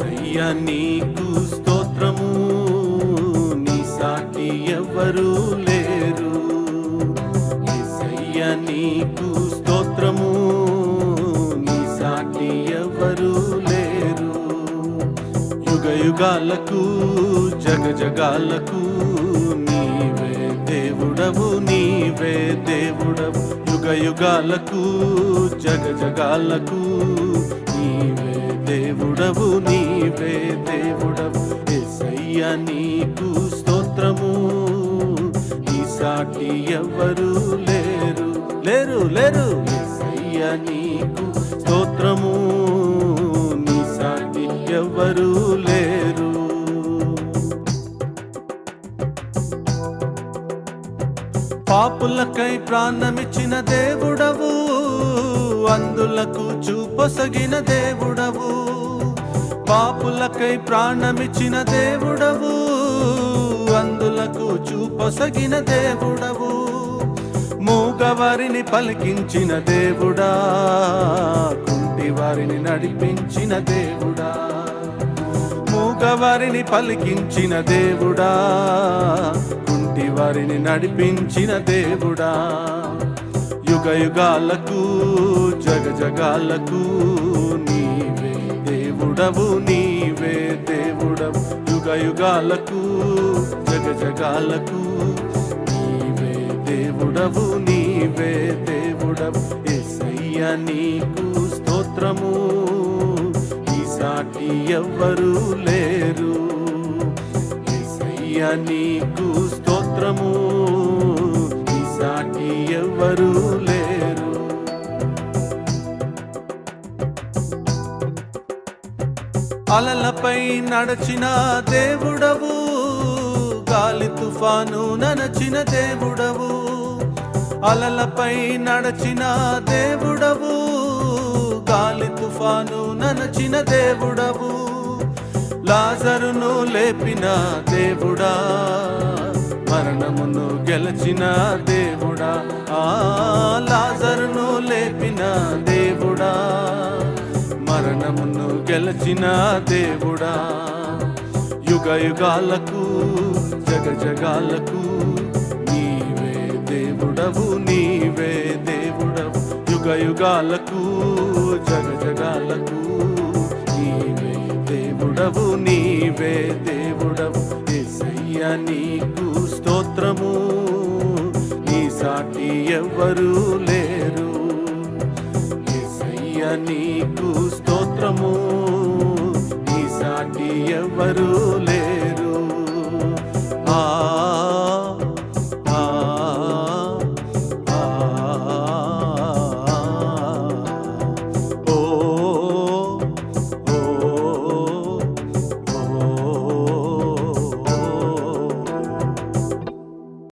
యేసయ్య నీకు స్తోత్రము. నీ సాటి ఎవరు లేరు. యేసయ్య నీకు స్తోత్రము. నీ సాటి ఎవరు లేరు. యుగ యుగాలకు జగ జగాలకు నీవే దేవుడవు నీవే దేవుడవు. యుగ యుగాలకు జగ జగాలకు నీవే దేవుడవు నీవే దేవుడవు యేసయ్య నీకు స్తోత్రము. ఈ సాటి ఎవరు లేరు లేరు లేరు యేసయ్య నీకు స్తోత్రము. నీ సాటి ఎవరు లేరు. పాపులకై ప్రాణమిచ్చిన దేవుడవు అందులకు చూపొసగిన దేవుడవు. పాపులకై ప్రాణమిచ్చిన దేవుడవు అందులకు చూపొసగిన దేవుడవు మూగవారిని పలికించిన దేవుడా కుంటి వారిని నడిపించిన దేవుడా మూగవారిని పలికించిన దేవుడా కుంటి వారిని నడిపించిన దేవుడా. యుగ యుగాలకు జగ జగాలకు దేవుడవు నీవే దేవుడవు. యుగ యుగాలకు జగ జగాలకు నీవే దేవుడవు నీవే దేవుడవు. ఎసయ్య నీకు స్తోత్రము. ఈ సాటి ఎవ్వరూ లేరు. ఎసయ్య నీకు స్తోత్రము. ఈ సాటి ఎవ్వరూ అలలపై నడచిన దేవుడవు గాలి తుఫాను ననచిన దేవుడవు. అలలపై నడచిన దేవుడవు గాలి తుఫాను ననచిన దేవుడవు. లాజరును లేపిన దేవుడా మరణమును గెలచిన దేవుడా. ఆ లాజరును లేపిన నిలచిన దేవుడా యుగ యుగాలకు జగ జగాలకు నీవే దేవుడవు నీవే దేవుడవు. యుగ యుగాలకు జగ జగాలకు నీవే దేవుడవు నీవే దేవుడవు. యేసయ్య నీకు స్తోత్రము నీ సాటి ఎవ్వరూ లేరు. యేసయ్య నీకు స్తోత్రము ఎవరూ